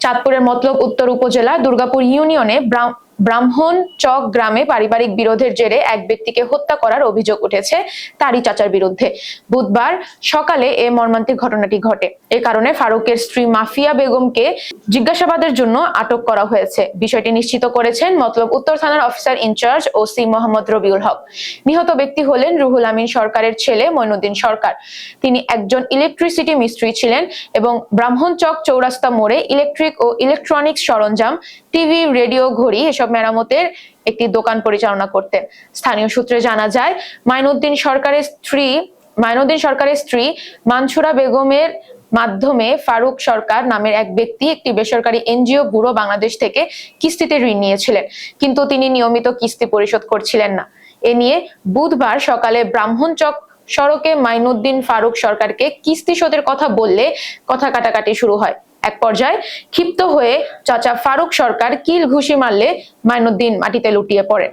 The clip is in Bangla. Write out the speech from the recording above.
চাঁদপুরের মতলব উত্তর উপজেলা দুর্গাপুর ইউনিয়নে ব্রাহ্মণ চক গ্রামে পারিবারিক বিরোধের জেরে এক ব্যক্তিকে হত্যা করার অভিযোগ উঠেছে তারই চাচার বিরুদ্ধে। বুধবার সকালে এ মর্মান্তিক ঘটনাটি ঘটে। এ কারণে ফারুকের স্ত্রী মাফিয়া বেগমকে জিজ্ঞাসাবাদের জন্য আটক করা হয়েছে। বিষয়টি নিশ্চিত করেছেন মতলব উত্তর থানার officer in charge OC Mohammad Rabiul Haque. নিহত ব্যক্তি হলেন রুহুল আমিন সরকারের ছেলে মইনুদ্দিন সরকার। তিনি একজন ইলেকট্রিসিটি মিস্ত্রি ছিলেন এবং ব্রাহ্মণ চক চৌরাস্তা মোড়ে ইলেকট্রিক ও ইলেকট্রনিক্স সরঞ্জাম, টিভি, রেডিও, ঘড়ি এসব মেরামতের একটি দোকান পরিচালনা করতেন। স্থানীয় সূত্রে জানা যায়, মাইনুদ্দিন সরকারের স্ত্রী, মাইনুদ্দিন সরকারের স্ত্রী মানসুরা বেগমের মাধ্যমে ফারুক সরকার নামের এক ব্যক্তি একটি বেসরকারি এনজিও ব্যুরো বাংলাদেশ থেকে কিস্তিতে ঋণ নিয়েছিলেন। কিন্তু তিনি নিয়মিত কিস্তি পরিশোধ করছিলেন না। এ নিয়ে বুধবার সকালে ব্রাহ্মণচক সড়কে মাইনুদ্দিন ফারুক সরকারকে কিস্তি শোধের কথা বললে কথা কাটাকাটি শুরু হয়। এক পর্যায়ে ক্ষিপ্ত হয়ে চাচা ফারুক সরকার কিল ঘুষি মারলে মাইনুদ্দিন মাটিতে লুটিয়ে পড়েন।